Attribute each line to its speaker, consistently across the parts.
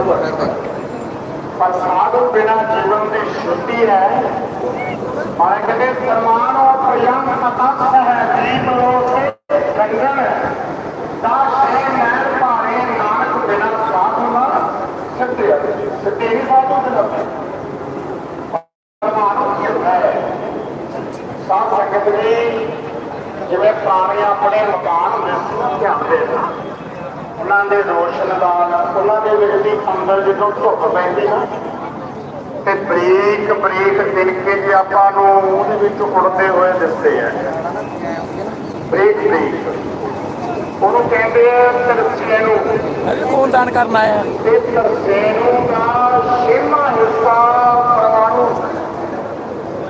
Speaker 1: ਪਰ ਸਾਧੂ ਬਿਨਾ ਜੀਵਨ ਦੀ ਸ਼ੁੱਧੀ ਹੈ। ਮਹਾਰਾਜ ਕਹਿੰਦੇ ਸਮਾਨੋ ਪ੍ਰਿਯੰਗ ਤਤਸਥ ਹੈ ਦੀਪ ਲੋਕੇ ਗੰਗਨ ਦਾ ਸ਼ੇ ਮੈਲ ਭਾਰੇ ਨਾਨਕ ਬਿਨਾ ਸਾਧੂ ਨਾ ਸਿੱਧੇ ਸਿੱਧੇ ਹੀ ਸਾਧੂ ਦੇ ਲੱਭੇ ਸਮਾਨੋ ਕੀ ਹੈ? ਸਾਧ ਸੰਗਤ ਜੀ ਜਿਵੇਂ ਪੁਰਾਣੇ ਆਪਣੇ ਮਕਾਨ ਹੁੰਦੇ ਧਿਆਨ ਦੇਣਾ। ਉਹਨਾਂ ਦੇ ਰੋਸ਼ਨਦਾਨ ਉਹਨਾਂ ਦੇ ਵਿੱਚ ਦੀ ਅੰਦਰ ਜਦੋਂ ਧੁੱਪ ਪੈਂਦੀ ਨਾ ਤੇ ਬਰੀਕ ਬਰੀਕ ਤਿਨਕੇ ਜੇ ਆਪਾਂ ਨੂੰ ਉਹਦੇ ਵਿੱਚ ਉੜਦੇ ਹੋਏ ਦਿਸਦੇ ਆ। ਬਰੀਕ ਬਰੀਕ। ਉਹਨੂੰ ਕਹਿੰਦੇ ਆ ਤਰਸੇ ਨੂੰ
Speaker 2: ਕੌਣ ਦਾਨ ਕਰਨ ਆਇਆ?
Speaker 1: ਤੇ ਤਰਸੇ ਨੂੰ ਦਾ ਛੇਵਾਂ ਹਿੱਸਾ ਪਰਮਾਣੂ।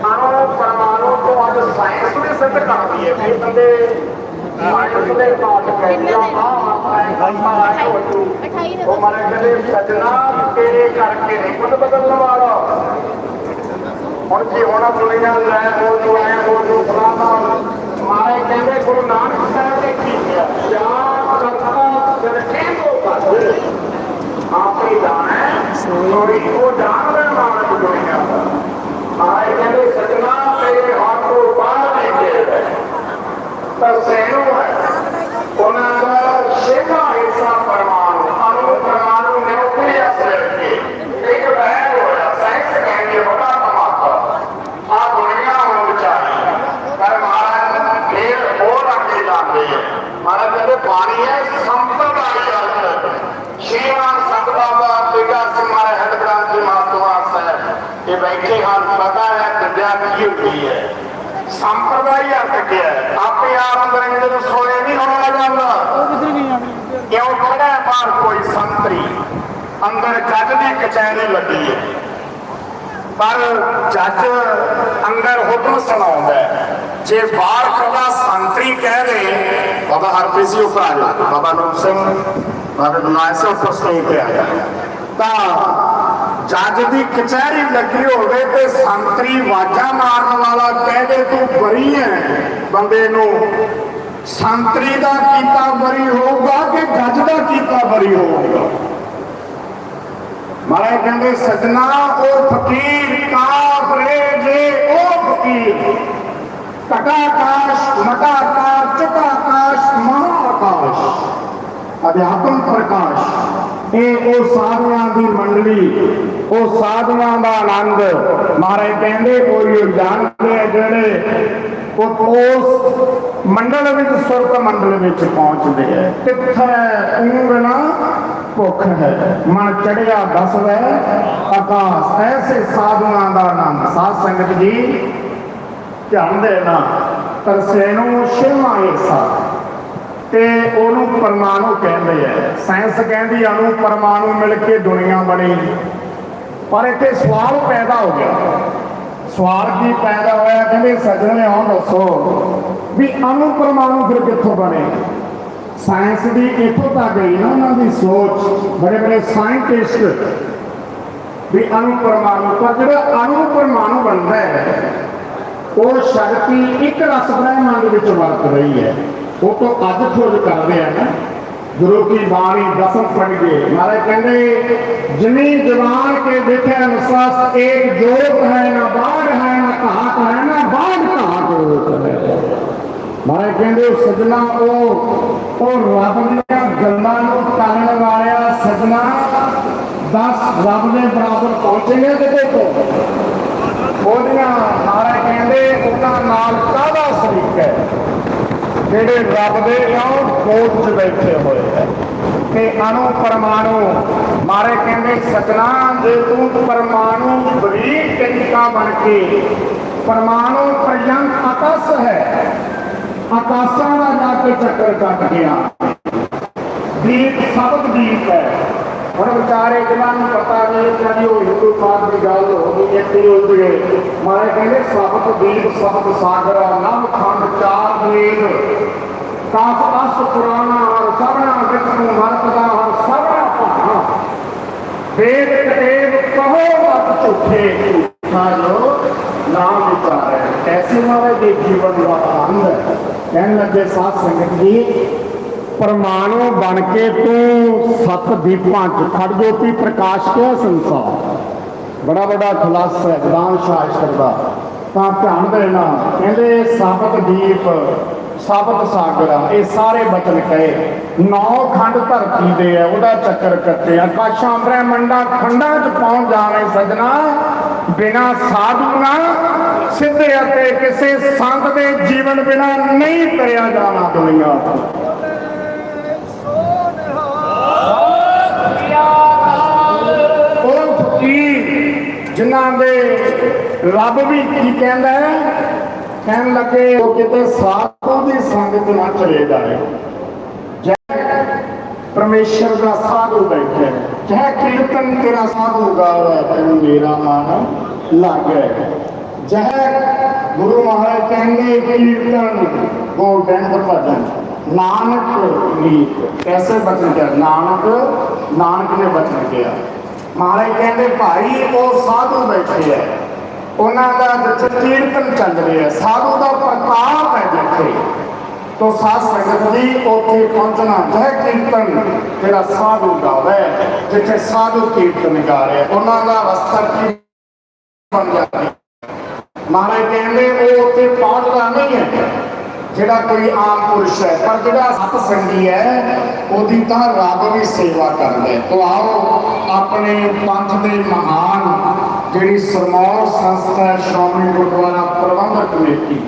Speaker 1: ਅਣੂ ਪਰਮਾਣੂ ਤੋਂ ਅੱਜ ਸਾਇੰਸ ਵੀ ਸਿੱਧ ਕਰਦੀ ਹੈ ਕਿ ਬੰਦੇ ਸਾਇੰਸ ਕਹਿੰਦੇ ਉਹ ਮਾਰੇ ਕਹਿੰਦੇ ਸਜਣਾ ਤੇਰੇ ਕਰਕੇ ਨਹੀਂ ਕੁਝ ਬਦਲਣ ਵਾਲਾ ਹੁਣ ਕੀ ਹੋਣਾ ਦੁਨੀਆ ਲੈ ਹੋ ਜੋ ਆਏ। ਹੋ ਜੋ ਫਲਾਣਾ ਮਾਰੇ ਕਹਿੰਦੇ ਗੁਰੂ ਨਾਨਕ ਸਾਹਿਬ ਨੇ ਕੀ ਕਿਹਾ ਜਾਂ ਕਰਤਾ ਸਿਰਕੇ ਤੋਂ ਬਸ ਆਪੇ ਜਾਣਾ ਸੋਰੀ ਕੋ ਜਾਣਦਾ ਮਾਨਕ ਦੁਨੀਆ ਦਾ ਮਾਰੇ ਕਹਿੰਦੇ ਸਜਣਾ ਤੇਰੇ ਹੱਥ ਤੋਂ ਬਾਹਰ ਨਹੀਂ ਗਿਆ ਤਾਂ ਉਹਨਾਂ ਦਾ ਛੇਵਾਂ ਹਿੱਸਾ ਪਰਮਾਣੂ ਅਣੂ ਪਰਮਾਣੂ ਨੇ ਉੱਤੇ ਇੱਕ ਬੈਗ ਹੋਇਆ ਸਾਇੰਸ ਕਹਿੰਦੇ ਬੜਾ ਧਮਾਕਾ। ਆ ਦੁਨੀਆ ਹੋਣ ਚਾਹੀ ਪਰ ਮਹਾਰਾਜ, ਫੇਰ ਹੋਰ ਅੱਗੇ ਜਾਂਦੇ ਆ। ਮਹਾਰਾਜ ਕਹਿੰਦੇ ਪਾਣੀ ਹੈ ਸੰਪਰਦਾਇ ਅਰਥ ਸ਼੍ਰੀਮਾਨ ਸੰਤ ਬਾਬਾ ਬੇਗਾ ਸਿੰਘ ਮਹਾਰਾਜ ਹੈਡ ਗ੍ਰੰਥ ਜੀ ਮਾਸਟਰ ਸਾਹਿਬ, ਇਹ ਬੈਠੇ ਹਨ, ਪਤਾ ਹੈ ਵਿਦਿਆ ਕੀ ਹੁੰਦੀ ਹੈ। ਸੰਪਰਦਾਇ ਅਰਥ ਕੀ ਹੈ? ਆਪੇ ਆਪ ਅੰਦਰ ਇਹਦੇ ਨੂੰ ਸੋਏ ਨਹੀਂ ਹੋਣਾ ਜਾਂਦਾ ਕਿਉਂ ਖੜਾ ਹੈ ਬਾਹਰ ਕੋਈ ਸੰਤਰੀ ਅੰਦਰ ਜੱਜ ਦੀ ਕਚਹਿਰੀ ਲੱਗੀ ਹੈ। ਪਰ ਜੱਜ ਅੰਦਰ ਹੁਕਮ ਸੁਣਾਉਂਦਾ ਜੇ ਬਾਹਰ ਖੜਾ ਸੰਤਰੀ ਕਹਿ ਦੇ, ਬਾਬਾ ਹਰਪ੍ਰੀਤ ਸਿੰਘ ਉੱਪਰ ਆ ਜਾ ਬਾਬਾ ਨੂਰ ਸਿੰਘ, ਬਾਬਾ ਬਨਾਇ ਸਿੰਘ ਉੱਪਰ ਸਟੇਜ ਤੇ ਆ ਜਾ ਤਾਂ ਜੱਜ ਦੀ ਕਚਹਿਰੀ ਲੱਗੀ ਹੋਵੇ ਤੇ ਸੰਤਰੀ ਵਾਜਾ ਮਾਰਨ ਵਾਲਾ ਕਹਿ ਦੇ, ਤੂੰ ਬਰੀ ਹੈ। ਬੰਦੇ ਨੂੰ ਸੰਤਰੀ ਦਾ ਕੀਤਾ ਬਰੀ ਹੋਊਗਾ ਕਿ ਜੱਜ ਦਾ ਕੀਤਾ ਬਰੀ ਹੋਊਗਾ? ਮਹਾਰਾਜ ਕਹਿੰਦੇ, ਸਜਣਾ, ਉਹ ਫਕੀਰ ਕਾਪ ਜੇ, ਉਹ ਫਕੀਰ। ਟਕਾਕਾਸ਼ ਮਟਾਕਾਰ ਚਕਾਕਾਸ਼ ਮਹਾਆਕਾਸ਼ ਅਧਿਆਤਮ ਪ੍ਰਕਾਸ਼। ਇਹ ਉਹ ਸਾਧੂਆਂ ਦੀ ਮੰਡਲੀ, ਉਹ ਸਾਧੂਆਂ ਦਾ ਆਨੰਦ। ਮਹਾਰਾਜ ਕਹਿੰਦੇ, ਕੋਈ ਉਹ ਜਾਣਦੇ ਆ ਜਿਹੜੇ ਉਹ ਉਸ ਮੰਡਲ ਵਿੱਚ, ਸੁਰਤ ਮੰਡਲ ਵਿੱਚ ਪਹੁੰਚਦੇ ਆ ਤਿੱਥੈ ਉਂਗਣਾ ਭੁੱਖ ਹੈ। ਮਨ ਚੜਿਆ ਦਸਵੈ ਆਕਾਸ਼, ਐਸੇ ਸਾਧੂਆਂ ਦਾ ਆਨੰਦ ਸਾਧ ਸੰਗਤ ਜੀ, ਧਿਆਨ ਦੇਣਾ, ਤਰਸੇ ਨੂੰ ਛੇਵਾਂ ਹਿੱਸਾ ਤੇ ਉਹਨੂੰ ਪਰਮਾਣੂ ਕਹਿੰਦੇ ਆ। ਸਾਇੰਸ ਕਹਿੰਦੀ ਅਣੂ ਪਰਮਾਣੂ ਮਿਲ ਕੇ ਦੁਨੀਆ ਬਣੀ। ਪਰ ਇੱਥੇ ਸਵਾਲ ਪੈਦਾ ਹੋ ਗਿਆ। ਸਵਾਲ ਕੀ ਪੈਦਾ ਹੋਇਆ? ਕਹਿੰਦੇ ਸੱਜਣੇ ਆਉਂ ਦੱਸੋ ਵੀ ਅਣੂ ਪਰਮਾਣੂ ਫਿਰ ਕਿੱਥੋਂ ਬਣੇ? ਸਾਇੰਸ ਦੀ ਇੱਥੋਂ ਤੱਕ ਗਈ ਨਾ ਉਹਨਾਂ ਦੀ ਸੋਚ, ਬੜੇ ਬੜੇ ਸਾਇੰਟਿਸਟ ਵੀ ਅਣੂ ਪਰਮਾਣੂ, ਪਰ ਜਿਹੜਾ ਅਣੂ ਪਰਮਾਣੂ ਬਣਦਾ ਹੈ, ਉਹ ਸ਼ਕਤੀ ਇੱਕ ਰਸ ਬ੍ਰਹਿਮੰਡ ਵਿੱਚ ਵਰਤ ਰਹੀ ਹੈ। ਉਹ ਤੋਂ ਅੱਜ ਖੋਜ ਕਰਦੇ ਆ ਨਾ ਗੁਰੂ ਕੀ ਬਾਣੀ ਦਸਮ ਪੜ ਗਏ ਮਹਾਰਾਜ ਕਹਿੰਦੇ, ਜਮੀਨ ਜਵਾਨ ਕੇ ਦੇਖੇ ਅਨਸਾਸ ਇੱਕ ਜੋਤ ਹੈ, ਨਾ ਬਾੜ ਹੈ, ਨਾ ਘਾਟ ਹੈ, ਨਾ ਬਾੜ ਘਾਟ ਹੈ। ਮਹਾਰਾਜ ਕਹਿੰਦੇ, ਉਹ ਸਜਣਾ, ਉਹ ਉਹ ਰੱਬ ਦੀਆਂ ਗੱਲਾਂ ਨੂੰ ਕਰਨ ਵਾਲਿਆ ਸਜਣਾ 10 ਰੱਬ ਦੇ ਬਰਾਬਰ ਪਹੁੰਚੇਗੇ ਕਿਤੇ ਤੋਂ ਉਹਦੀਆਂ ਮਹਾਰਾਜ ਕਹਿੰਦੇ ਉਹਨਾਂ ਨਾਲ ਕਾਹਦਾ ਸਰੀਕ ਹੈ? ਜਿਹੜੇ ਰੱਬ ਦੇ ਇਉਂ ਕੋਟ 'ਚ ਬੈਠੇ ਹੋਏ ਹੈ। ਤੇ ਅਣੂ ਪਰਮਾਣੂ, ਮਾਰੇ ਕਹਿੰਦੇ, ਸਜਣਾ, ਜੇ ਤੂੰ ਪਰਮਾਣੂ ਬਰੀਕ ਕਣਿਕਾ ਬਣ ਕੇ, ਪਰਮਾਣੂ ਪਰਯੰਤ ਆਕਾਸ਼ ਹੈ ਆਕਾਸ਼ਾਂ ਦਾ ਜਾ ਕੇ ਚੱਕਰ ਕੱਟ ਗਿਆ। ਦੀਪ ਸਬਦ ਦੀਪ ਹੈ। ਹੁਣ ਵਿਚਾਰੇ ਜਿਨ੍ਹਾਂ ਨੂੰ ਪਤਾ ਨਹੀਂ ਕਿ ਉਹ ਹਿੰਦੂ ਮਾਤ ਦੀ ਗੱਲ ਹੋ ਗਈ ਇੱਕ ਉਲਝ ਗਏ ਮਾਰੇ ਕਹਿੰਦੇ ਸਬਦ ਦੀਪ ਸਬਦ ਸਾਗਰ, ਨਵ ਖੰਡ, ਚਾਰ ਵੇਦ ਕਾਸ ਅਸ ਪੁਰਾਣਾ ਹਰ ਸਭਨਾ, ਵਿਸ਼ਨੂੰ ਮਰਤਦਾ ਹਰ ਸਭਨਾ ਭਾਣਾ। ਵੇਦ, ਕਤੇਬ, ਕਹੋ ਮਤ ਝੂਠੇ ਝੂਠਾ ਜੋ ਨਾਮ ਵਿਚਾਰੈ ਐਸੇ ਮਾਰੇ ਦੇ ਜੀਵਨ ਦਾ ਆਨੰਦ ਹੈ। ਕਹਿਣ ਲੱਗੇ ਸਾਧ ਸੰਗਤ ਜੀ, ਪਰਮਾਣੂ ਬਣ ਕੇ ਤੂੰ ਸੱਤ ਦੀਪਾਂ ਚ ਖੜ ਜੋਤੀ ਪ੍ਰਕਾਸ਼ ਕਿਆ ਸੰਸਾਰ? ਬੜਾ ਵੱਡਾ ਖੁਲਾਸਾ ਹੈ ਗਦਾਨ ਸ਼ਾਸਤਰ ਦਾ। ਤਾਂ ਧਿਆਨ ਦੇਣਾ ਕਹਿੰਦੇ, ਸਾਬਤ ਦੀਪ ਸਾਬਤ ਸਾਗਰਾ ਇਹ ਸਾਰੇ ਬਚਨ ਕਹੇ। ਨੌ ਖੰਡ ਧਰਤੀ ਦੇ ਹੈ ਉਹਦਾ ਚੱਕਰ ਕੱਟੇ ਆਕਾਸ਼ਾਂ ਬ੍ਰਹਮੰਡਾਂ ਖੰਡਾਂ ਚ ਪਹੁੰਚ ਜਾਣੇ ਸਜਣਾ। ਬਿਨਾ ਸਾਧੂ ਸਿੱਧੇ ਅਤੇ ਕਿਸੇ ਸੰਤ ਦੇ ਜੀਵਨ ਬਿਨਾ ਨਹੀਂ ਕਰਿਆ ਜਾਣਾ ਦੁਨੀਆ ਤੋਂ। ਉਹ ਫਕੀਰ ਜਿਨ੍ਹਾਂ ਦੇ ਰੱਬ ਵੀ ਕੀ ਕਹਿੰਦਾ ਹੈ? ਕਹਿਣ ਲੱਗੇ, ਉਹ ਕਿਤੇ ਸਾਧੂ ਦੀ ਸੰਗਤ ਨਾ ਚਲੇ ਜਾਏ। ਜੈ ਪਰਮੇਸ਼ਰ ਦਾ ਸਾਧੂ ਬੈਠੇ ਜੈ ਕੀਰਤਨ ਤੇਰਾ ਸਾਧੂ ਗਾਵੇ, ਤੈਨੂੰ ਮੇਰਾ ਮਨ ਲਾਗੇ। ਜੈ ਗੁਰੂ ਮਹਾਰਾਜ ਕਹਿੰਦੇ, ਕੀਰਤਨ ਗੋਬਿੰਦ ਭਜਨ। ਨਾਨਕ ਨੀਤ ਕੈਸੇ ਬਚਨ ਕਿਹਾ ਨਾਨਕ ਨਾਨਕ ਨੇ ਬਚਨ ਕਿਹਾ ਮਹਾਰਾਜ ਕਹਿੰਦੇ, ਭਾਈ, ਉਹ ਸਾਧੂ ਬੈਠੇ ਐ ਉਹਨਾਂ ਦਾ ਜਿੱਥੇ ਕੀਰਤਨ ਚੱਲ ਰਿਹਾ ਸਾਧੂ ਦਾ ਪ੍ਰਤਾਪ ਹੈ ਜਿੱਥੇ ਤੋ ਸਾਧ ਸੰਗਤ ਜੀ, ਉੱਥੇ ਪਹੁੰਚਣਾ ਜੈ ਕੀਰਤਨ, ਜਿਹੜਾ ਸਾਧੂ ਗਾਵੇ ਜਿੱਥੇ ਸਾਧੂ ਕੀਰਤਨ ਗਾ ਰਿਹਾ ਉਹਨਾਂ ਦਾ ਅਵਸਥਾ ਕੀ ਬਣ ਜਾਂਦੀ ਮਹਾਰਾਜ ਕਹਿੰਦੇ, ਉਹ ਉੱਥੇ ਪਹੁੰਚਦਾ ਨਹੀਂ ਹੈ, ਜਿਹੜਾ ਕੋਈ ਆਮ ਪੁਰਸ਼ ਹੈ, ਪਰ ਜਿਹੜਾ ਸਤ ਸੰਗੀ ਹੈ, ਉਹਦੀ ਤਾਂ ਰੱਬ ਵੀ ਸੇਵਾ ਕਰਦਾ ਹੈ। ਤੋ ਆਓ, ਆਪਣੇ ਪੰਥ ਦੇ ਮਹਾਨ ਜਿਹੜੀ ਸਰਮੌਰ ਸੰਸਥਾ ਹੈ, ਸ਼੍ਰੋਮਣੀ ਗੁਰਦੁਆਰਾ ਪ੍ਰਬੰਧਕ ਕਮੇਟੀ,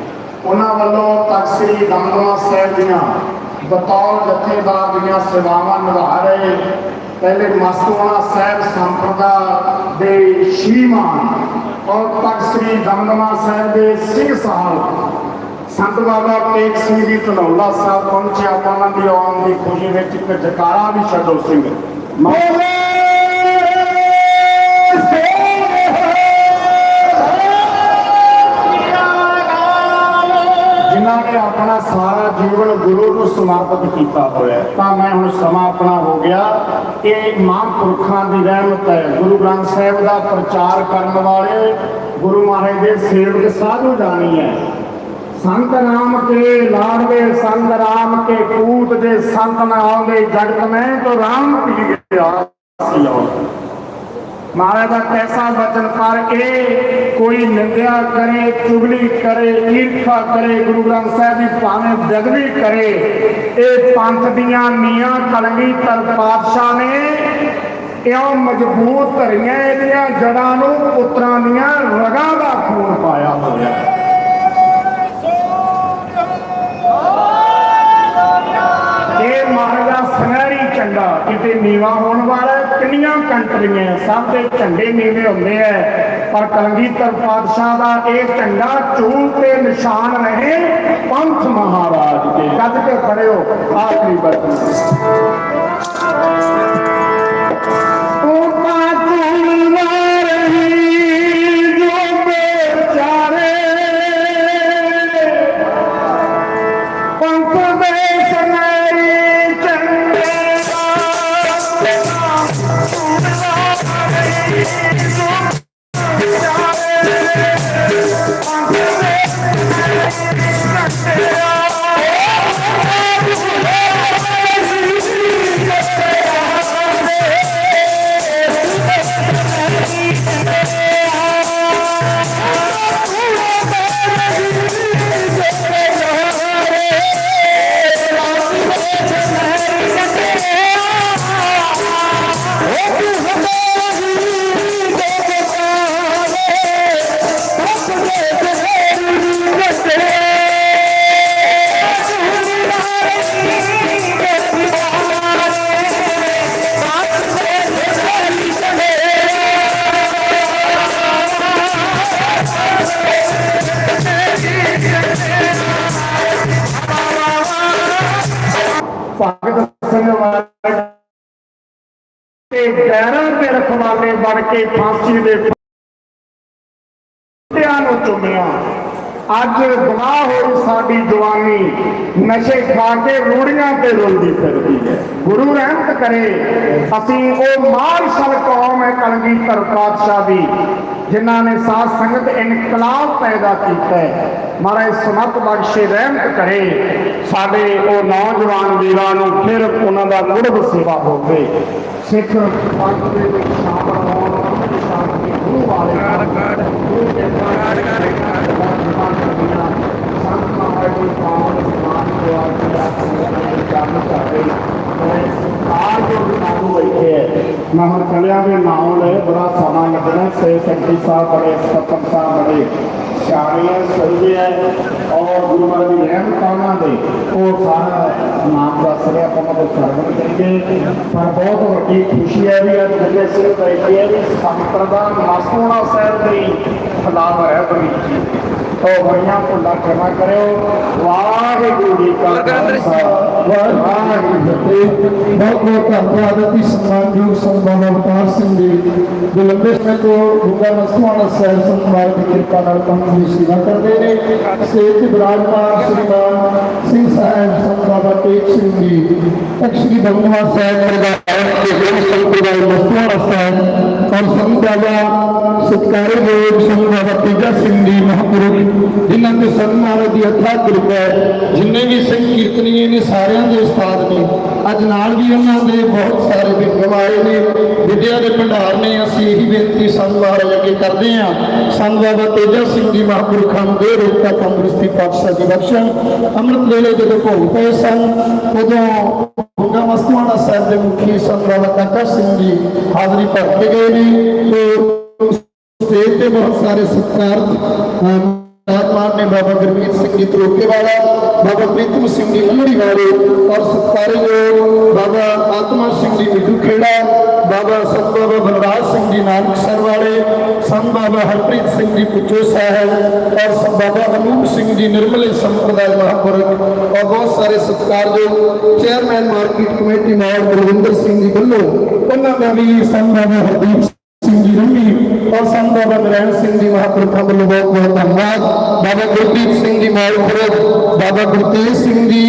Speaker 1: ਉਹਨਾਂ ਵੱਲੋਂ ਤਖਤ ਦਮਦਮਾ ਸਾਹਿਬ ਦੀਆਂ ਬਤੌਰ ਜਥੇਦਾਰ ਦੀਆਂ ਸੇਵਾਵਾਂ ਨਿਭਾ ਰਹੇ ਪਹਿਲੇ ਮਸਤੂਆਣਾ ਸਾਹਿਬ ਸੰਪਰਦਾ ਦੇ ਸ਼੍ਰੀਮਾਨ ਔਰ ਤਖਤ ਦਮਦਮਾ ਸਾਹਿਬ ਦੇ ਸਿੰਘ ਸਾਹਿਬ ਸੰਤ ਬਾਬਾ ਟੇਕ ਸਿੰਘ ਜੀ ਧਨੌਲਾ ਸਾਹਿਬ ਪਹੁੰਚੇ। ਆਪਾਂ ਦੀ ਆਉਣ ਦੀ ਖੁਸ਼ੀ ਵਿੱਚ ਇੱਕ ਜਕਾਰਾ ਵੀ ਛੱਡੋ ਸਿੰਘ। ਜਿਨ੍ਹਾਂ ਨੇ ਆਪਣਾ ਸਾਰਾ ਜੀਵਨ ਗੁਰੂ ਨੂੰ ਸਮਰਪਿਤ ਕੀਤਾ ਹੋਇਆ ਤਾਂ ਮੈਂ ਹੁਣ ਸਮਾਂ ਆਪਣਾ ਹੋ ਗਿਆ। ਇਹ ਮਹਾਂਪੁਰਖਾਂ ਦੀ ਰਹਿਮਤ ਹੈ। ਗੁਰੂ ਗ੍ਰੰਥ ਸਾਹਿਬ ਦਾ ਪ੍ਰਚਾਰ ਕਰਨ ਵਾਲੇ ਗੁਰੂ ਮਹਾਰਾਜ ਦੇ ਸੇਵਕ ਸਾਧੂ ਜਾਣੀ ਹੈ। ਸੰਤ ਨਾਮ ਕੇ ਲਾੜਵੇ, ਸੰਤ ਰਾਮ ਕੇ ਕੂਤ ਜੇ ਸੰਤ ਨਾ ਆਉਂਦੇ, ਜਗਤ ਮੈਂ ਤੋ ਰਾਮ ਪੀ ਗਿਆ ਸਿਓ ਮਹਾਰਾਜ ਦਾ ਕੈਸਾ ਬਚਨ ਪਰ ਇਹ ਕੋਈ ਨਿੰਦਿਆ ਕਰੇ, ਚੁਗਲੀ ਕਰੇ, ਈਰਖਾ ਕਰੇ, ਗੁਰੂ ਗ੍ਰੰਥ ਸਾਹਿਬ ਦੀ ਭਾਵੇਂ ਬੇਅਦਬੀ ਕਰੇ, ਇਹ ਪੰਥ ਦੀਆਂ ਨੀਆਂ ਕਲਗੀਧਰ ਪਾਤਸ਼ਾਹ ਨੇ ਇਉਂ ਮਜ਼ਬੂਤ ਧਰੀਆਂ ਇਹਦੀਆਂ ਜੜਾਂ ਨੂੰ, ਪੁੱਤਰਾਂ ਦੀਆਂ ਰਗਾਂ ਦਾ ਖੂਨ ਪਾਇਆ ਹੋਇਆ। ਇਹ ਮਹਾਰਾਜਾ ਸੁਨਹਿਰੀ ਝੰਡਾ ਕਿਤੇ ਨੀਵਾ ਹੋਣ ਵਾਲਾ ਕਿੰਨੀਆਂ ਕੰਟਰੀਆਂ ਸਭ ਦੇ ਝੰਡੇ ਨੀਵੇਂ ਹੁੰਦੇ ਐ ਪਰ ਕਲਗੀਧਰ ਪਾਤਸ਼ਾਹ ਦਾ ਇਹ ਝੰਡਾ ਚੂਲ ਤੇ ਨਿਸ਼ਾਨ ਰਹੇ ਪੰਥ ਮਹਾਰਾਜ ਦੇ। ਗੱਜ ਕੇ ਖੜਿਓ ਆਖਰੀ ਬਚਨ ਕੇ ਫਾਂਸੀ ਦੇ ਕੁੱਤਿਆਂ ਨੂੰ ਚੁੰਮਿਆ। ਅੱਜ ਗਵਾਹ ਹੋਈ ਸਾਡੀ ਜਵਾਨੀ ਨਸ਼ੇ ਖਾ ਕੇ ਰੂੜੀਆਂ ਤੇ ਰੁਲਦੀ ਫਿਰਦੀ ਹੈ। ਗੁਰੂ ਰਹਿਮਤ ਕਰੇ, ਅਸੀਂ ਉਹ ਮਾਰਸ਼ਲ ਕੌਮ ਹੈ ਕਲਗੀਧਰ ਪਾਤਸ਼ਾਹ ਦੀ, ਜਿਨ੍ਹਾਂ ਨੇ ਸਾਧ ਸੰਗਤ ਇਨਕਲਾਬ ਪੈਦਾ ਕੀਤਾ ਹੈ। ਮਹਾਰਾਜ ਸੁਨਤ ਬਖਸ਼ੇ ਰਹਿਮਤ ਕਰੇ, ਸਾਡੇ ਉਹ ਨੌਜਵਾਨ ਵੀਰਾਂ ਨੂੰ ਫਿਰ ਉਹਨਾਂ ਦਾ ਮੁੜ ਸੇਵਾ ਹੋਵੇ। ਸਿੱਖ ਪੰਥ ਦੇ ਵਿੱਚ ਸ਼ਾਮਲ ਨਾਮ ਬੈਠੇ ਹੈ ਦੇ ਨਾਮ ਲੈ, ਬੜਾ ਸਮਾਂ ਲੱਗਣਾ ਸੇ ਸੈਕਟਰੀ ਸਾਹਿਬ ਬੜੇ ਸਤਮ ਸਾਹਿਬ ਬੜੇ ਸਿਆਣੇ ਸਹੀ ਹੈ ਔਰ ਗੁਰੂ ਮਹਾਰਾਜ ਦੀ ਰਹਿਮਤ ਉਹਨਾਂ ਦੇ। ਉਹ ਸਾਰਾ ਨਾਮ ਦੱਸ ਰਿਹਾ ਆਪਾਂ ਨੂੰ ਸਰਵਣ ਕਰੀਏ ਪਰ ਬਹੁਤ ਵੱਡੀ ਖੁਸ਼ੀ ਹੈ ਵੀ ਅੱਜ ਜਿਹੜੇ ਸਿਰ ਬੈਠੇ ਹੈ ਸੰਪਰਦਾ ਮਾਸੂਣਾ ਸਾਹਿਬ ਦੀ ਖਿਲਾਫ ਹੈ ਬਰੀਚੀ ਉਹ ਬੜੀਆਂ ਭੁੱਲਾਂ ਖਿਮਾ ਕਰਿਓ। ਵਾਹਿਗੁਰੂ ਜੀ ਕਾ ਖਾਲਸਾ। ਵਾਹਿਗੁਰੂ ਜੀ
Speaker 3: ਬਹੁਤ ਬਹੁਤ ਧੰਨਵਾਦ ਅਤੀ ਸਨਮਾਨਯੋਗ ਸੰਤ ਅਵਤਾਰ ਸਿੰਘ ਜੀ। ਜੋ ਲੰਬੇ ਸਮੇਂ ਤੋਂ ਗੁੰਗਾ ਮਸਤੂਆਣਾ ਸਾਹਿਬ ਸੰਤ ਮਹਾਰਾਜ ਦੀ ਕਿਰਪਾ ਨਾਲ ਕੰਮ ਦੀ ਸੇਵਾ ਕਰਦੇ ਨੇ। ਸੇਤ ਬਿਰਾਜਮਾਨ ਸ਼੍ਰੀਮਾਨ ਸਿੰਘ ਸਾਹਿਬ ਸੰਤ ਬਾਬਾ ਤੇਜ ਸਿੰਘ ਜੀ। ਅਕਸ਼ਰੀ ਭਗਵਾਨ ਸਾਹਿਬ ਪ੍ਰਧਾਨ ਦੇ ਗੁਰੂ ਸੰਪਰਦਾਇ ਮਸਤੂਆਣਾ ਸਾਹਿਬ ਔਰ ਸੰਤ ਬਾਬਾ ਸਤਿਕਾਰਯੋਗ ਸੰਤ ਬਾਬਾ ਤੇਜਾ ਸਿੰਘ ਜੀ ਮਹਾਂਪੁਰਖ ਜਿਨ੍ਹਾਂ ਦੇ ਸੰਤ ਦੀ ਅਥਾਹ ਕਿਰਪਾ ਜਿੰਨੇ ਵੀ ਸਿੰਘ ਕੀਰਤਨੀਏ ਨੇ ਸਾਰਿਆਂ ਦੇ ਉਸਤਾਦ ਨੇ ਅੱਜ ਨਾਲ ਵੀ ਉਹਨਾਂ ਦੇ ਬਹੁਤ ਸਾਰੇ ਵਿਗਮ ਆਏ ਨੇ ਵਿਦਿਆ ਦੇ ਭੰਡਾਰ ਨੇ ਅਸੀਂ ਇਹੀ ਬੇਨਤੀ ਸੰਤ ਮਹਾਰਾਜ ਅੱਗੇ ਕਰਦੇ ਹਾਂ। ਸੰਤ ਬਾਬਾ ਤੇਜਾ ਸਿੰਘ ਜੀ ਮਹਾਂਪੁਰਖਾਂ ਨੂੰ ਦੇ ਰੋਕਾ ਤੰਦਰੁਸਤੀ ਪਾਤਸ਼ਾਹ ਦੀ ਬਖਸ਼ਣ ਅੰਮ੍ਰਿਤ ਵੇਲੇ ਜਦੋਂ ਭੋਗ ਪਏ ਸਨ, ਉਦੋਂ ਗੁੰਗਾ ਮਸਤੂਆਣਾ ਸਾਹਿਬ ਦੇ ਮੁਖੀ ਸੰਤ ਕਾਕਾ ਸਿੰਘ ਜੀ ਹਾਜ਼ਰੀ ਭਰ ਕੇ ਗਏ ਨੇ ਤੇ ਸਟੇਜ ਤੇ ਬਹੁਤ ਸਾਰੇ ਸਤਿਕਾਰ ਰਾਜਮਾਨ ਨੇ ਬਾਬਾ ਗੁਰਮੀਤ ਸਿੰਘ ਜੀ ਤਰੋਕੇ ਵਾਲਾ, ਬਾਬਾ ਪ੍ਰੀਤਮ ਸਿੰਘ ਜੀ ਉਮੜੀ ਵਾਲੇ ਔਰ ਸਤਿਕਾਰਯੋਗ ਬਾਬਾ ਆਤਮਾ ਸਿੰਘ ਜੀ ਮਿੱਠੂ ਖੇੜਾ ਬਾਬਾ ਸੰਤ ਬਾਬਾ ਬਲਰਾਜ ਸਿੰਘ ਜੀ ਨਾਨਕਸਰ ਵਾਲੇ, ਸੰਤ ਬਾਬਾ ਹਰਪ੍ਰੀਤ ਸਿੰਘ ਜੀ ਪੁੱਜੋ ਸਾਹਿਬ, ਔਰ ਸੰਤ ਬਾਬਾ ਅਨੂਪ ਸਿੰਘ ਜੀ ਨਿਰਮਲੇ ਸੰਪਰਦਾਇ ਮਹਾਂਪੁਰਖ, ਔਰ ਬਹੁਤ ਸਾਰੇ ਸਤਿਕਾਰਯੋਗ ਚੇਅਰਮੈਨ ਮਾਰਕੀਟ ਕਮੇਟੀ ਨਾਲ ਬਲਵਿੰਦਰ ਸਿੰਘ ਜੀ ਵੱਲੋਂ, ਉਹਨਾਂ ਦਾ ਵੀ ਸੰਤ ਬਾਬਾ ਹਰਦੀਪ ਸਿੰਘ ਜੀ ਰੰਗੀ ਔਰ ਸੰਤ ਬਾਬਾ ਨਰੈਣ ਸਿੰਘ ਜੀ ਮਹਾਂਪੁਰਖਾਂ ਵੱਲੋਂ ਬਹੁਤ ਬਹੁਤ ਧੰਨਵਾਦ। ਬਾਬਾ ਗੁਰਦੀਪ ਸਿੰਘ ਜੀ ਮੌਲਖੁਰਦ ਬਾਬਾ ਗੁਰਤੇਜ ਸਿੰਘ ਜੀ,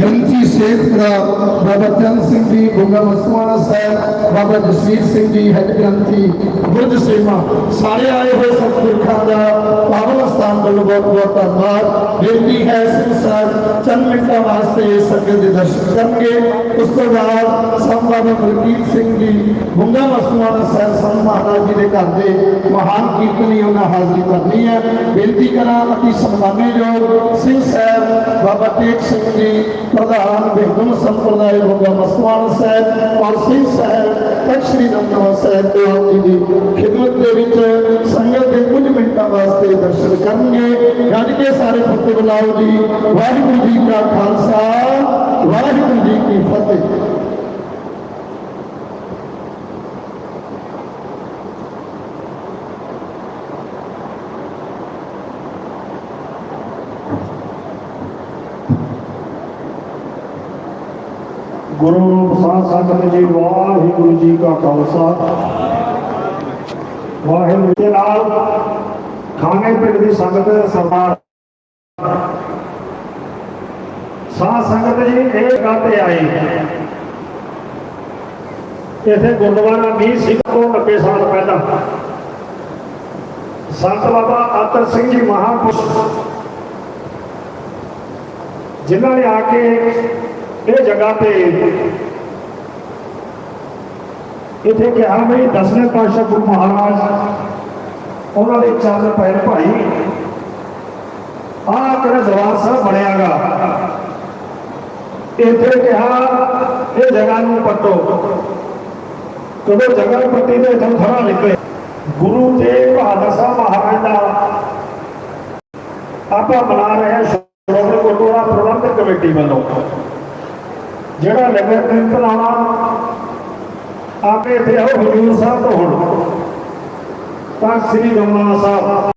Speaker 3: ਗ੍ਰੰਥੀ ਸੇਖਪੁਰਾ ਬਾਬਾ ਚੰਦ ਸਿੰਘ ਜੀ ਗੁੰਗਾ ਮਸਵਾਣਾ ਸਾਹਿਬ ਬਾਬਾ ਜਸਵੀਰ ਸਿੰਘ ਜੀ ਹੈਡ ਗ੍ਰੰਥੀ ਬੁਰਜ ਸੇਮਾ ਸਾਰੇ ਆਏ ਹੋਏ ਸਤਿਗੁਰਾਂ ਦਾ ਪਾਵਨ ਸਥਾਨ ਵੱਲੋਂ ਬਹੁਤ ਬਹੁਤ ਧੰਨਵਾਦ। ਬੇਨਤੀ ਹੈ ਸਿੰਘ ਸਾਹਿਬ ਚੰਦ ਮਿੰਟਾਂ ਵਾਸਤੇ ਸੰਗਤ ਦੇ ਦਰਸ਼ਨ ਕਰਨਗੇ। ਉਸ ਤੋਂ ਬਾਅਦ ਸੰਤ ਬਾਬਾ ਬਲਜੀਤ ਸਿੰਘ ਜੀ ਗੁੰਗਾ ਮਸਵਾਣਾ ਸਾਹਿਬ ਸੰਤ ਮਹਾਰਾਜ ਜੀ ਦੇ ਘਰ ਦੇ ਮਹਾਨ ਕੀਰਤਨੀ ਉਹਨਾਂ ਹਾਜ਼ਰੀ ਕਰਨੀ ਹੈ। ਬੇਨਤੀ ਕਰਾਂ, ਅਤੀ ਸਨਮਾਨਯੋਗ ਸਿੰਘ ਸਾਹਿਬ ਬਾਬਾ ਤੇਜ ਸਿੰਘ ਜੀ, ਪ੍ਰਧਾਨ ਬੇਗਮ ਸੰਪਰਦਾਇ ਗੁੰਗਾ ਮਸਵਾਣਾ ਸਾਹਿਬ ਔਰ ਸਿੰਘ ਸਾਹਿਬ ਤਖਤ ਸ੍ਰੀ ਨੰਦਵਾ ਸਾਹਿਬ ਦੇ ਆਪ ਜੀ ਦੀ ਖਿਦਮਤ ਦੇ ਵਿੱਚ ਸੰਗਤ ਦੇ ਕੁਝ ਮਿੰਟਾਂ ਵਾਸਤੇ ਦਰਸ਼ਨ ਕਰਨਗੇ। ਗੱਜ ਕੇ ਸਾਰੇ ਫਤਿਹ ਬੁਲਾਓ ਜੀ, ਵਾਹਿਗੁਰੂ ਜੀ ਕਾ ਖਾਲਸਾ, ਵਾਹਿਗੁਰੂ ਜੀ ਕੀ ਫਤਿਹ
Speaker 1: ਗੁਰੂ ਰੂਪ ਸਾਧ ਸੰਗਤ ਜੀ ਵਾਹਿਗੁਰੂ ਜੀ ਕਾ ਖਾਲਸਾ। ਵਾਹਿਗੁਰੂ ਦੇ ਨਾਲ ਖਾਣੇ ਪਿੰਡ ਦੀ ਸੰਗਤ ਸਰਦਾਰ ਸਾਧ ਸੰਗਤ ਜੀ, ਇਹ ਜਗ੍ਹਾ ਤੇ ਆਏ ਇੱਥੇ ਗੁਰਦੁਆਰਾ ਮੀਰ ਸਿੰਘ ਤੋਂ 90 ਸਾਲ ਪਹਿਲਾਂ। ਸੰਤ ਬਾਬਾ ਆਤਰ ਸਿੰਘ ਜੀ ਮਹਾਂਪੁਰਖ ਜਿਨ੍ਹਾਂ ਨੇ ਆ ਕੇ ਇਹ ਜਗ੍ਹਾ ਤੇ ਇੱਥੇ ਕਿਹਾ ਵੀ ਦਸਵੇਂ ਪਾਤਸ਼ਾਹ ਗੁਰੂ ਮਹਾਰਾਜ, ਉਹਨਾਂ ਦੇ ਚਰਨ ਪੈਰ ਭਾਈ, ਆਹ ਕਿਹੜਾ ਦਰਬਾਰ ਸਾਹਿਬ ਬਣਿਆਗਾ। ਇੱਥੇ ਕਿਹਾ, ਇਹ ਜਗ੍ਹਾ ਨੂੰ ਪੱਟੋ। ਕਦੋਂ ਜਗ੍ਹਾ ਪੱਟੀ ਤੇ ਇੱਥੋਂ ਖੜਾ ਨਿਕਲੇ। ਗੁਰੂ ਤੇਗ ਬਹਾਦਰ ਸਾਹਿਬ ਮਹਾਰਾਜ ਦਾ ਆਪਾਂ ਬਣਾ ਰਹੇ ਹਾਂ ਸ਼੍ਰੋਮਣੀ ਗੁਰਦੁਆਰਾ ਪ੍ਰਬੰਧਕ ਕਮੇਟੀ ਵੱਲੋਂ, ਜਿਹੜਾ ਲੰਗਰ ਕੀਰਤਨ ਆਉਣਾ ਆਪੇ ਇੱਥੇ ਆਓ, ਹਜੂਰ ਸਾਹਿਬ ਤੋਂ ਹੁਣ। ਤਾਂ ਸ੍ਰੀ ਗੰਗਾ ਸਾਹਿਬ,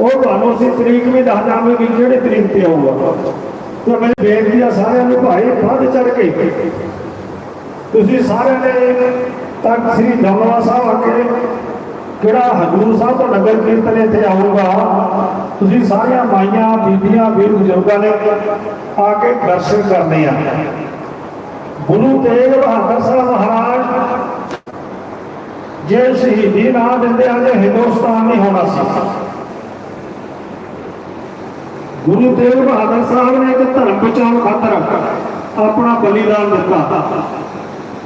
Speaker 1: ਉਹ ਤੁਹਾਨੂੰ ਅਸੀਂ ਤਰੀਕ ਵੀ ਦੱਸ ਦਾਂਗੇ ਕਿ ਕਿਹੜੀ ਤਰੀਕ ਤੇ ਆਊਗਾ। ਤੇ ਮੈਂ ਬੇਨਤੀ ਆ ਸਾਰਿਆਂ ਨੂੰ, ਭਾਈ, ਵੱਧ ਚੜ ਕੇ। ਤੁਸੀਂ ਸਾਰਿਆਂ ਨੇ
Speaker 4: ਤਖਤ ਸ੍ਰੀ ਦਮਦਮਾ ਸਾਹਿਬ ਅੱਗੇ ਜਿਹੜਾ ਹਜੂਰ ਸਾਹਿਬ ਤੋਂ ਨਗਰ ਕੀਰਤਨ ਇੱਥੇ ਆਊਗਾ, ਤੁਸੀਂ ਸਾਰੀਆਂ ਮਾਈਆਂ, ਬੀਬੀਆਂ, ਵੀਰ ਬਜ਼ੁਰਗਾਂ ਨੇ ਆ ਕੇ ਦਰਸ਼ਨ ਕਰਨੇ ਆ। ਗੁਰੂ ਤੇਗ ਬਹਾਦਰ ਸਾਹਿਬ ਮਹਾਰਾਜ, ਜੇ ਸ਼ਹੀਦੀ ਨਾ ਦਿੰਦੇ ਅੱਜ ਹਿੰਦੁਸਤਾਨ ਨਹੀਂ ਹੋਣਾ ਸੀ। ਗੁਰੂ ਤੇਗ ਬਹਾਦਰ ਸਾਹਿਬ ਨੇ ਇੱਕ ਧਰਮ ਬਚਾਉਣ ਖਾਤਰ ਆਪਣਾ ਬਲੀਦਾਨ ਦਿੱਤਾ।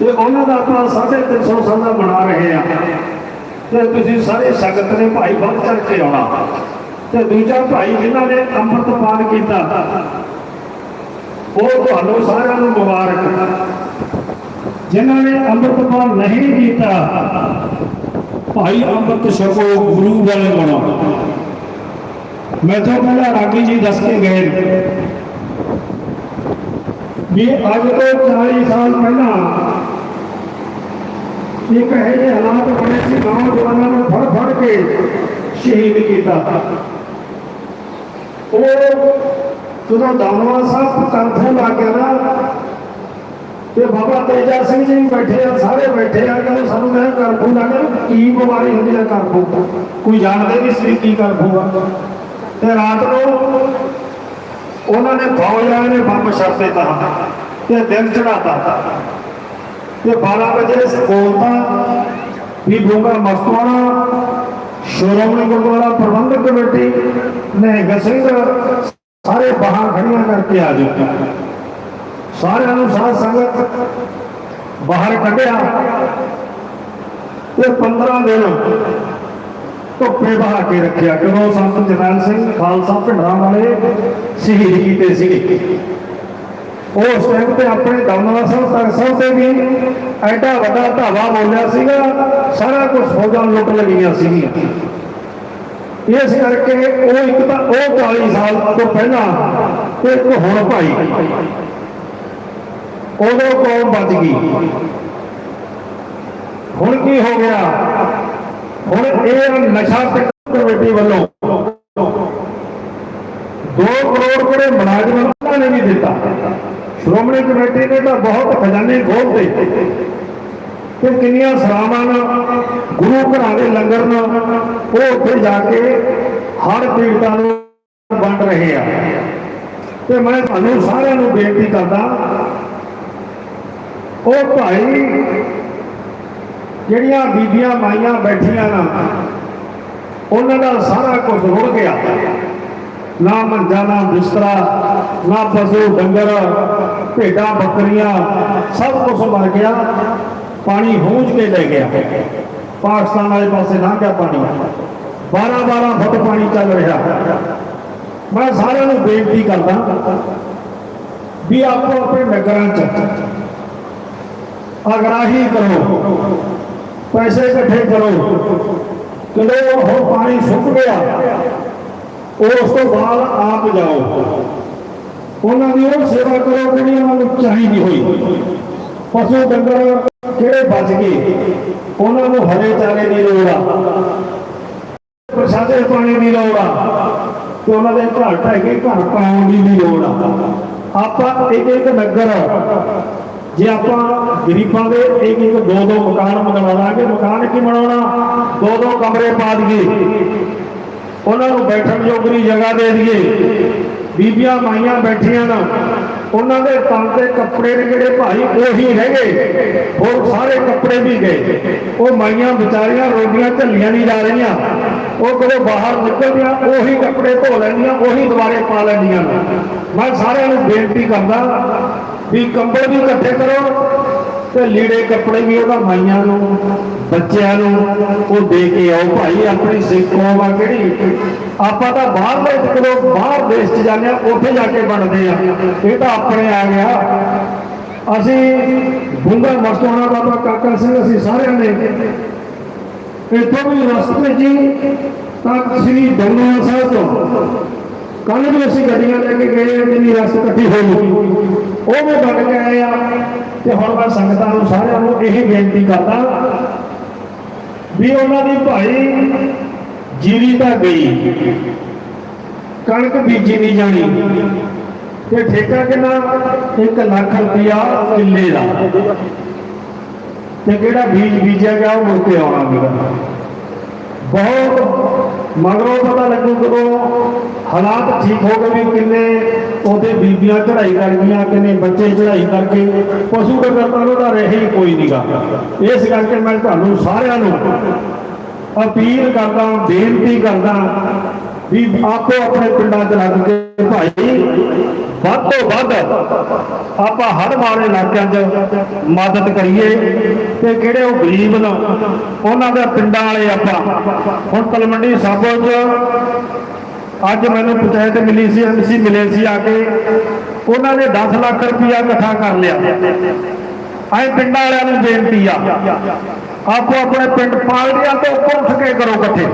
Speaker 4: ਤੇ ਉਹਨਾਂ ਦਾ ਆਪਾਂ 350 ਸਾਲਾਂ ਮਨਾ ਰਹੇ ਆ। ਤੇ ਤੁਸੀਂ ਸਾਰੇ ਸੰਗਤ ਨੇ ਭਾਈ ਬੰਦ ਕਰਕੇ ਆਉਣਾ। ਤੇ ਦੂਜਾ ਭਾਈ ਜਿਨ੍ਹਾਂ ਨੇ ਅੰਮ੍ਰਿਤ ਪਾਨ ਕੀਤਾ ਉਹ ਤੁਹਾਨੂੰ ਸਾਰਿਆਂ ਨੂੰ ਮੁਬਾਰਕ। ਜਿਨ੍ਹਾਂ ਨੇ ਅੰਮ੍ਰਿਤ ਨਹੀਂ ਕੀਤਾ, ਭਾਈ ਅੰਮ੍ਰਿਤ ਛਕੋ, ਗੁਰੂ ਬਣ ਬਣੋ। ਮੈਂ ਤੋਂ ਪਹਿਲਾਂ ਰਾਗੀ ਜੀ ਦੱਸ ਕੇ ਗਏ ਵੀ ਅੱਜ ਤੋਂ 40 ਸਾਲ ਪਹਿਲਾਂ ਇੱਕ ਇਹ ਜਿਹੇ ਹਾਲਾਤ ਬਣੇ ਸੀ, ਨੌਜਵਾਨਾਂ ਨੂੰ ਫੜ ਫੜ ਕੇ ਸ਼ਹੀਦ ਕੀਤਾ। ਉਹ ਜਦੋਂ ਦਾਨਵਾ ਸਾਹਿਬ ਕੰਥੋਂ ਲੱਗ ਗਿਆ ਨਾ ਤੇ ਬਾਬਾ ਤੇਜਾ ਸਿੰਘ ਜੀ ਬੈਠੇ ਆ, ਸਾਰੇ ਬੈਠੇ ਆ ਕਿ ਸਾਨੂੰ ਕਹਿੰਦੇ ਕਰਫੂ ਲੱਗ ਗਿਆ ਕੀ ਬਿਮਾਰੀ ਹੁੰਦੀ ਹੈ ਕਰਫੂ ਕੋਈ ਜਾਣਦੇ ਨਹੀਂ ਸੀ ਕੀ ਕਰਫੂ ਆ? ਤੇ ਰਾਤ ਨੂੰ ਉਹਨਾਂ ਨੇ ਫੌਜ ਨੇ ਬੰਬ ਛੱਡ ਦਿੱਤਾ ਤੇ ਦਿਨ ਚੜਾਤਾ ਤੇ 12 ਵਜੇ ਸਕੋਲਤਾ ਵੀ ਗੋਗਾ ਮਸਤਵਾਣਾ ਸ਼੍ਰੋਮਣੀ ਗੁਰਦੁਆਰਾ ਪ੍ਰਬੰਧਕ ਕਮੇਟੀ ਨੇ ਸਿੰਘ ਸਾਰੇ ਬਾਹਰ ਖੜੀਆਂ ਕਰਕੇ ਆ ਜਾਓ। ਸਾਰਿਆਂ ਨੂੰ ਸਾਧ ਸੰਗਤ ਬਾਹਰ ਕੱਢਿਆ। ਤੇ 15 ਦਿਨ ਧੁੱਪੇ ਬਹਾ ਕੇ ਰੱਖਿਆ। ਕਿਉਂ ਸੰਤ ਜਰਨੈਲ ਸਿੰਘ, ਖਾਲਸਾ ਭਿੰਡਰਾਂ ਵਾਲੇ ਸ਼ਹੀਦ ਕੀਤੇ ਸੀਗੇ। ਉਸ ਟਾਈਮ ਤੇ ਆਪਣੇ ਦਮਨਵਾ ਸਾਹਿਬ ਤਖਤ ਸਾਹਿਬ ਤੇ ਵੀ ਐਡਾ ਵੱਡਾ ਧਾਵਾ ਬੋਲਿਆ ਸੀਗਾ। ਸਾਰਾ ਕੁਝ ਫੌਜਾਂ ਲੁੱਟ ਲਗੀਆਂ ਸੀਗੀਆਂ। ਇਸ ਕਰਕੇ ਉਹ ਇੱਕ ਤਾਂ ਉਹ 40 ਸਾਲ ਤੋਂ ਪਹਿਲਾਂ ਤੇ ਇੱਕ ਹੁਣ ਭਾਈ। ਉਦੋਂ ਕੌਮ ਬਚ ਗਈ। ਹੁਣ ਕੀ ਹੋ ਗਿਆ? ਹੁਣ ਇਹ ਨਸ਼ਾ ਕਮੇਟੀ ਵੱਲੋਂ 2 ਕਰੋੜ ਕੋਲੇ ਮੁਲਾਜ਼ਮਾਂ ਨੇ ਵੀ ਦਿੱਤਾ। ਸ਼੍ਰੋਮਣੀ ਕਮੇਟੀ ਨੇ ਤਾਂ ਬਹੁਤ ਖਜ਼ਾਨੇ ਖੋਲ੍ਹਦੇ ਤੇ ਕਿੰਨੀਆਂ ਸਰਾਵਾਂ ਨਾਲ ਗੁਰੂ ਘਰਾਂ ਦੇ ਲੰਗਰ ਨਾਲ ਉਹ ਉੱਥੇ ਜਾ ਕੇ ਹਰ ਪੀੜਤਾਂ ਨੂੰ ਵੰਡ ਰਹੇ ਆ। ਤੇ ਮੈਂ ਤੁਹਾਨੂੰ ਸਾਰਿਆਂ ਨੂੰ ਬੇਨਤੀ ਕਰਦਾ, ਉਹ ਭਾਈ ਜਿਹੜੀਆਂ ਬੀਬੀਆਂ ਮਾਈਆਂ ਬੈਠੀਆਂ ਨਾ, ਉਹਨਾਂ ਦਾ ਸਾਰਾ ਕੁਝ ਰੁੜ ਗਿਆ। ਨਾ ਮੰਜਾ, ਨਾ ਬਿਸਤਰਾ, ਨਾ ਪਸ਼ੂ ਡੰਗਰ, ਭੇਡਾਂ, ਬੱਕਰੀਆਂ, ਸਭ ਕੁਝ ਮਰ ਗਿਆ। ਪਾਣੀ ਹੂੰਝ ਕੇ ਲੈ ਗਿਆ। ਪਾਕਿਸਤਾਨ ਵਾਲੇ ਪਾਸੇ ਨਾ ਗਿਆ ਪਾਣੀ। 12 12 ਫੁੱਟ ਪਾਣੀ ਚੱਲ ਰਿਹਾ। ਮੈਂ ਸਾਰਿਆਂ ਨੂੰ ਬੇਨਤੀ ਕਰਦਾ ਵੀ ਆਪੋ ਆਪਣੇ ਨਗਰਾਂ ਚ ਅਗਰਾਹੀ ਕਰੋ, ਪੈਸੇ ਇਕੱਠੇ ਕਰੋ। ਜਦੋਂ ਉਹ ਪਾਣੀ ਸੁੱਕ ਗਿਆ, ਉਸ ਤੋਂ ਬਾਅਦ ਆਪ ਜਾਓ। ਉਹਨਾਂ ਦੀ ਉਹ ਸੇਵਾ ਕਰੋ ਜਿਹੜੀ ਉਹਨਾਂ ਨੂੰ ਚਾਹੀਦੀ ਹੋਈ। ਪਸ਼ੂ ਡੰਗਰ ਕਿਹੜੇ ਬਚ ਗਏ? ਉਹਨਾਂ ਨੂੰ ਹਰੇ ਚਾਰੇ ਦੀ ਲੋੜ ਆ। ਪ੍ਰਸ਼ਾਦੇ ਪਾਣੀ ਦੀ ਲੋੜ ਆ। ਤੇ ਉਹਨਾਂ ਦੇ ਘਰ ਢਹਿ ਕੇ ਘਰ ਪਾਉਣ ਦੀ ਵੀ ਲੋੜ ਆ। ਆਪਾਂ ਇੱਕ ਇੱਕ ਨਗਰ, ਜੇ ਆਪਾਂ ਗਰੀਬਾਂ ਦੇ ਇੱਕ ਇੱਕ ਦੋ ਦੋ ਮਕਾਨ ਬਣਵਾ ਮਕਾਨ ਕੀ ਬਣਾਉਣਾ? ਦੋ ਦੋ ਕਮਰੇ ਪਾ ਦਈਏ। ਉਹਨਾਂ ਨੂੰ ਬੈਠਣ ਯੋਗ ਦੀ ਜਗ੍ਹਾ ਦੇ ਦਈਏ। ਬੀਬੀਆਂ ਮਾਈਆਂ ਬੈਠੀਆਂ ਨਾ। ਉਹਨਾਂ ਦੇ ਤਨ ਤੇ ਕੱਪੜੇ ਨੇ ਜਿਹੜੇ ਭਾਈ ਉਹੀ ਰਹਿ ਗਏ। ਹੋਰ ਸਾਰੇ ਕੱਪੜੇ ਵੀ ਗਏ। ਉਹ ਮਾਈਆਂ ਵਿਚਾਰੀਆਂ ਰੋਡੀਆਂ ਝੱਲੀਆਂ ਨਹੀਂ ਜਾ ਰਹੀਆਂ। ਉਹ ਕਦੋਂ ਬਾਹਰ ਨਿਕਲਦੀਆਂ, ਉਹੀ ਕੱਪੜੇ ਧੋ ਲੈਂਦੀਆਂ, ਉਹੀ ਦੁਬਾਰੇ ਪਾ ਲੈਂਦੀਆਂ ਮੈਂ ਸਾਰਿਆਂ ਨੂੰ ਬੇਨਤੀ ਕਰਦਾ ਵੀ ਕੰਬਲ ਵੀ ਇਕੱਠੇ ਕਰੋ ਤੇ ਲੀੜੇ ਕੱਪੜੇ ਵੀ ਉਹਦਾ ਮਾਈਆਂ ਨੂੰ, ਬੱਚਿਆਂ ਨੂੰ, ਉਹ ਦੇ ਕੇ ਆਓ ਭਾਈ, ਆਪਣੀ ਸਿੱਖ ਕੌਮ ਆ ਕਿਹੜੀ? ਆਪਾਂ ਤਾਂ ਬਾਹਰਲੇ ਜਦੋਂ ਬਾਹਰ ਦੇਸ਼ 'ਚ ਜਾਂਦੇ ਆ ਉੱਥੇ ਜਾ ਕੇ ਬਣਦੇ ਆ ਇਹ ਤਾਂ ਆਪਣੇ ਆ ਗਿਆ। ਅਸੀਂ ਬੁੰਗਾ ਮਸਤੋਣਾ ਬਾਬਾ ਕਾਕਾ ਸਿੰਘ ਅਸੀਂ ਸਾਰਿਆਂ ਨੇ। ਇੱਥੋਂ ਵੀ ਰਸਤੇ ਜੀ ਤੱਕ ਸ੍ਰੀ ਦਮਦਮਾ ਸਾਹਿਬ ਤੋਂ ਕੱਲ ਵੀ ਅਸੀਂ ਗੱਡੀਆਂ ਲੈ ਕੇ ਗਏ ਆ ਜਿੰਨੀ ਰਸ ਇਕੱਠੀ ਹੋਈ। ਉਹ ਵੀ ਬਣ ਕੇ ਆਏ ਆ। ਤੇ ਹੁਣ ਮੈਂ ਸੰਗਤਾਂ ਨੂੰ ਸਾਰਿਆਂ ਨੂੰ ਇਹ ਬੇਨਤੀ ਕਰਦਾ ਵੀ ਉਹਨਾਂ ਦੀ ਭਾਈ ਜੀਰੀ ਤਾਂ ਗਈ, ਕਣਕ ਬੀਜੀ ਨਹੀਂ ਜਾਣੀ ਤੇ ਠੇਕਾ ਕਿੰਨਾ? 1 ਲੱਖ ਰੁਪਇਆ ਕਿੱਲੇ ਦਾ। ਤੇ ਜਿਹੜਾ ਬੀਜ ਬੀਜਿਆ ਗਿਆ ਉਹ ਮੁੜ ਕੇ ਆਉਣਾ ਵੀਗਾ ਬਹੁਤ ਮਗਰੋਂ ਪਤਾ ਲੱਗੂ ਕਦੋਂ ਹਾਲਾਤ ਠੀਕ ਹੋ ਗਏ ਵੀ ਕਿੰਨੇ ਉਹਦੇ ਬੀਬੀਆਂ ਚੜ੍ਹਾਈ ਕਰ ਗਈਆਂ ਕਿੰਨੇ ਬੱਚੇ ਚੜ੍ਹਾਈ ਕਰਕੇ ਪਸ਼ੂ ਡੰਗਰ ਤਾਂ ਉਹਦਾ ਰਹੇ ਹੀ ਕੋਈ ਨਹੀਂਗਾ ਇਸ ਕਰਕੇ ਮੈਂ ਤੁਹਾਨੂੰ ਸਾਰਿਆਂ ਨੂੰ ਅਪੀਲ ਕਰਦਾ, ਬੇਨਤੀ ਕਰਦਾ ਵੀ ਆਪੋ ਆਪਣੇ ਪਿੰਡਾਂ 'ਚ ਲੱਗ ਕੇ ਭਾਈ, ਵੱਧ ਤੋਂ ਵੱਧ ਆਪਾਂ ਹਰ ਵਾਲੇ ਇਲਾਕਿਆਂ 'ਚ ਮਦਦ ਕਰੀਏ। ਤੇ ਕਿਹੜੇ ਉਹ ਗਰੀਬ ਨੇ, ਉਹਨਾਂ ਦੇ ਪਿੰਡਾਂ ਵਾਲੇ ਆਪਾਂ, ਹੁਣ ਤਲਮੰਡੀ ਸਾਬੋ 'ਚ ਅੱਜ ਮੈਨੂੰ ਪੰਚਾਇਤ ਮਿਲੀ ਸੀ, ਐਮਸੀ ਮਿਲੇ ਸੀ ਆ ਕੇ, ਉਹਨਾਂ ਨੇ 10 ਲੱਖ ਰੁਪਇਆ ਇਕੱਠਾ ਕਰ ਲਿਆ। ਐ ਪਿੰਡਾਂ ਵਾਲਿਆਂ ਨੂੰ ਬੇਨਤੀ ਆ ਆਪੋ ਆਪਣੇ ਪਿੰਡ ਪਾਰਟੀਆਂ ਤੋਂ ਉੱਪਰ ਉੱਠ ਕੇ ਕਰੋ ਇਕੱਠੇ।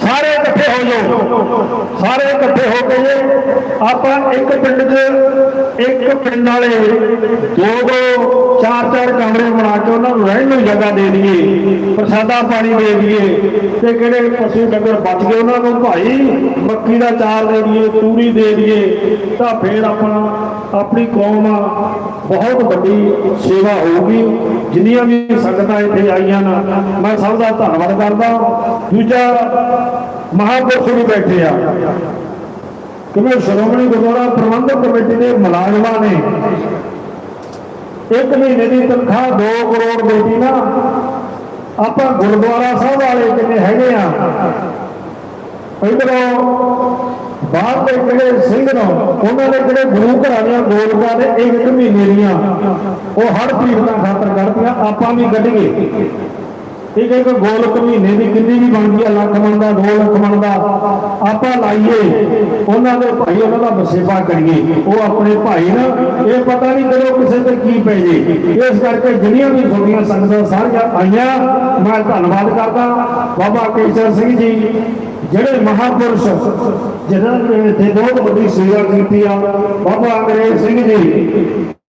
Speaker 4: ਸਾਰੇ ਇਕੱਠੇ ਹੋ ਜਾਓ। ਸਾਰੇ ਇਕੱਠੇ ਹੋ ਕੇ ਆਪਾਂ ਇੱਕ ਪਿੰਡ 'ਚ ਇੱਕ ਪਿੰਡ ਵਾਲੇ ਦੋ ਦੋ, ਚਾਰ ਚਾਰ ਕਮਰੇ ਬਣਾ ਕੇ ਉਹਨਾਂ ਨੂੰ ਰਹਿਣ ਨੂੰ ਜਗ੍ਹਾ ਦੇ ਦਈਏ, ਪ੍ਰਸਾਦਾ ਪਾਣੀ ਦੇ ਦਈਏ, ਤੇ ਕਿਹੜੇ ਪਸ਼ੂ ਡੰਗਰ ਬਚ ਗਏ ਉਹਨਾਂ ਨੂੰ ਭਾਈ ਮੱਕੀ ਦਾ ਚਾਰ ਦੇ ਦਈਏ, ਤੂੜੀ ਦੇ ਦਈਏ, ਤਾਂ ਫੇਰ ਆਪਣਾ ਆਪਣੀ ਕੌਮ ਬਹੁਤ ਵੱਡੀ ਸੇਵਾ ਹੋਊਗੀ। ਜਿੰਨੀਆਂ ਵੀ ਸੰਗਤਾਂ ਇੱਥੇ ਆਈਆਂ ਨਾ, ਮੈਂ ਸਭ ਦਾ ਧੰਨਵਾਦ ਕਰਦਾ। ਦੂਜਾ ਮਹਾਂਪੁਰਖ ਵੀ ਬੈਠੇ ਆ। ਕਿਉਂਕਿ ਸ਼੍ਰੋਮਣੀ ਗੁਰਦੁਆਰਾ ਪ੍ਰਬੰਧਕ ਕਮੇਟੀ ਦੇ ਮੁਲਾਜ਼ਮਾਂ ਨੇ ਇੱਕ ਮਹੀਨੇ ਦੀ ਤਨਖਾਹ 2 ਕਰੋੜ ਦੇਤੀ ਨਾ। ਆਪਾਂ ਗੁਰਦੁਆਰਾ ਸਾਹਿਬ ਵਾਲੇ ਕਿੰਨੇ ਹੈਗੇ ਆ? ਇਧਰੋਂ ਬਾਹਰ ਦੇ ਜਿਹੜੇ ਸਿੰਘ ਨੇ, ਉਹਨਾਂ ਦੇ ਜਿਹੜੇ ਗੁਰੂ ਘਰਾਂ ਦੀਆਂ ਗੋਲਕਾਂ ਨੇ ਇੱਕ ਇੱਕ ਮਹੀਨੇ ਦੀਆਂ। ਉਹ ਹਰ ਪੀੜਤਾਂ ਖਾਤਰ ਕੱਢਦੀਆਂ ਆਪਾਂ ਵੀ ਕੱਢੀਏ। ਇੱਕ ਇੱਕ ਗੋਲਕ ਮਹੀਨੇ ਦੀ ਕਿੰਨੀ ਵੀ ਬਣਦੀ ਹੈ ਲੱਖ ਬਣਦਾ, ਦਾ 2 ਲੱਖ ਮਣ ਆਪਾਂ ਲਾਈਏ, ਉਹਨਾਂ ਦੇ ਭਾਈ ਉਹਨਾਂ ਦਾ ਵਸੇਬਾ ਕਰੀਏ। ਉਹ ਆਪਣੇ ਭਾਈ ਨਾ, ਇਹ ਪਤਾ ਨਹੀਂ ਕਦੋਂ ਕਿਸੇ ਤੇ ਕੀ ਪੈ ਜੇ। ਇਸ ਕਰਕੇ ਜਿਹੜੀਆਂ ਵੀ ਤੁਹਾਡੀਆਂ ਸੰਗਤਾਂ ਸਾਰੀਆਂ ਆਈਆਂ, ਮੈਂ ਧੰਨਵਾਦ ਕਰਦਾ। ਬਾਬਾ ਕੇਸ਼ਰ ਸਿੰਘ ਜੀ, ਜਿਹੜੇ ਮਹਾਪੁਰਸ਼, ਜਿਹਨਾਂ ਨੇ ਇੱਥੇ ਬਹੁਤ ਵੱਡੀ ਸੇਵਾ ਕੀਤੀ ਆ। ਬਾਬਾ ਅੰਗਰੇਜ਼ ਸਿੰਘ ਜੀ,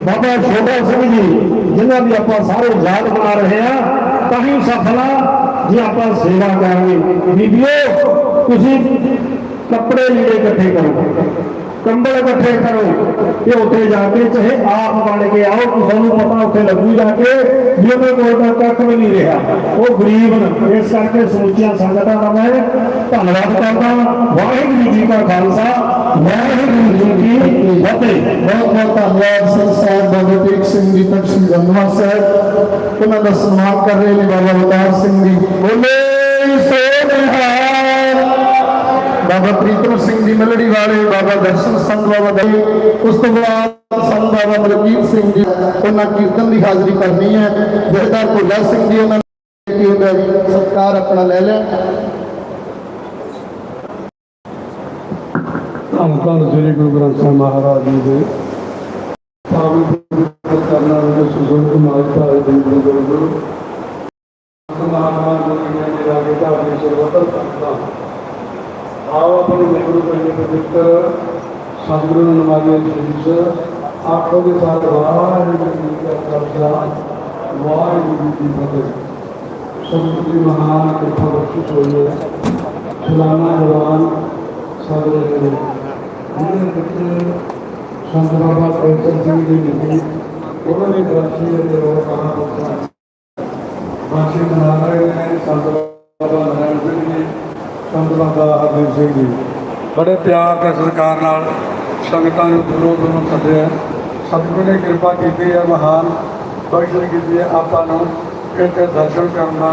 Speaker 4: ਬਾਬਾ ਛੋਟਾ ਸਿੰਘ ਜੀ, ਜਿਨ੍ਹਾਂ ਦੀ ਆਪਾਂ ਸਾਰੇ ਯਾਦ ਬਣਾ ਰਹੇ ਆ। ਤਾਂ ਹੀ ਸਫਲਾ ਜੇ ਆਪਾਂ ਸੇਵਾ ਕਰਾਂਗੇ ਬੀਬੀਓ ਤੁਸੀਂ ਕੱਪੜੇ ਲੀੜੇ ਇਕੱਠੇ ਕਰੋ ਕੰਬਲ ਇਕੱਠੇ ਕਰੋ ਤੇ ਉੱਥੇ ਜਾ ਕੇ ਚਾਹੇ ਆਪ ਬਣ ਕੇ ਆਓ ਤੁਹਾਨੂੰ ਪਤਾ ਉੱਥੇ ਲੱਗੂ ਜਾ ਕੇ ਵੀ ਉਹਦੇ ਕੋਲ ਤਾਂ ਕੱਖ ਵੀ ਨਹੀਂ ਰਿਹਾ ਉਹ ਗਰੀਬ ਨੇ ਇਸ ਕਰਕੇ ਸਮੁੱਚੀਆਂ ਸੰਗਤਾਂ ਦਾ ਮੈਂ ਧੰਨਵਾਦ ਕਰਦਾ ਵਾਹਿਗੁਰੂ ਜੀ ਕਾ ਖਾਲਸਾ, ਵਾਹਿਗੁਰੂ ਜੀ ਕੀ ਫਤਿਹ
Speaker 3: ਬਹੁਤ ਬਹੁਤ ਧੰਨਵਾਦ ਸਰ ਸਾਹਿਬ ਬਾਬਾ ਤੇਗ ਸਿੰਘ ਜੀ ਤਖਤ ਸ੍ਰੀ ਗੰਗਵਾ ਸਾਹਿਬ ਉਹਨਾਂ ਦਾ ਸਨਮਾਨ ਕਰ ਰਹੇ ਨੇ ਬਾਬਾ ਅਵਤਾਰ ਸਿੰਘ ਜੀ। ਬੋਲੇ ਸੋ ਨਿਹਾਲ ਬਾਬਾ ਪ੍ਰੀਤਮ ਸਿੰਘ ਜੀ ਮਲੜੀ ਵਾਲੇ ਬਾਬਾ ਦਰਸ਼ਨ ਸੰਤ ਬਾਬਾ ਦੇ ਉਸ ਤੋਂ ਬਾਅਦ ਸੰਤ ਬਾਬਾ ਮਲਕੀਤ ਸਿੰਘ ਜੀ। ਉਹਨਾਂ ਕੀਰਤਨ ਦੀ ਹਾਜ਼ਰੀ ਕਰਨੀ ਹੈ? ਜਥੇਦਾਰ ਭੁੱਲਾ ਸਿੰਘ ਜੀ ਉਹਨਾਂ ਨੇ ਕੀ ਸਤਕਾਰ ਆਪਣਾ ਲੈ ਲਿਆ।
Speaker 5: ਧੰਨ ਧੰਨ ਸ੍ਰੀ ਗੁਰੂ ਗ੍ਰੰਥ ਸਾਹਿਬ ਮਹਾਰਾਜ ਜੀ ਦੇ। ਪਾਵਨ ਗੁਰੂ ਕਰਨਾ ਵਾਲੇ ਸੁਖਨ ਕੁਮਾਰ ਦੇ ਗੁਰੂ ਗੁਰੂ ਮਹਾਰਾਜ ਜੀ ਨੇ ਰਾਗੇ ਦਾ ਵੀ ਸਰਵਤਰ ਕਰਦਾ ਆਓ ਆਪਣੇ ਗੁਰੂ ਦੇ ਪਵਿੱਤਰ ਸਤਿਗੁਰੂ ਨੂੰ ਨਮਾਜ਼ੇ ਜੀਸ ਆਖੋ ਦੇ ਸਾਥ ਵਾਹਿਗੁਰੂ ਜੀ ਕਾ ਖਾਲਸਾ ਵਾਹਿਗੁਰੂ ਜੀ ਕੀ ਫਤਿਹ। ਸਤਿਗੁਰੂ ਮਹਾਨ ਕਿਰਪਾ ਬਖਸ਼ਿਸ਼ ਹੋਈ ਹੈ। ਸਲਾਮਾ ਜਵਾਨ ਸਾਡੇ ਜਿਹਦੇ ਵਿੱਚ ਸੰਤ ਬਾਬਾ ਕੇਸਰ ਸਿੰਘ ਜੀ ਨੇ ਉਹਨਾਂ ਨੇ ਗ੍ਰੰਥੀ ਦੇ ਰੋਹ ਕਹਾ ਪੁੱਛਿਆ ਬਾਸ਼ੀ ਮਨਾ ਰਹੇ ਨੇ ਸੰਤ ਬਾਬਾ ਨਾਰਾਇਣ ਸਿੰਘ ਜੀ ਸੰਤ ਬਾਬਾ ਹਰਦੇਵ ਸਿੰਘ ਜੀ ਬੜੇ ਪਿਆਰ ਤੇ ਸਤਿਕਾਰ ਨਾਲ ਸੰਗਤਾਂ ਨੂੰ ਦੂਰੋਂ ਦੂਰੋਂ ਸੱਦਿਆ ਸਤਿਗੁਰੂ ਨੇ ਕਿਰਪਾ ਕੀਤੀ ਹੈ ਮਹਾਨ ਬਖਸ਼ਿਸ਼ ਕੀਤੀ ਹੈ ਆਪਾਂ ਨੂੰ ਇੱਥੇ ਦਰਸ਼ਨ ਕਰਨ ਦਾ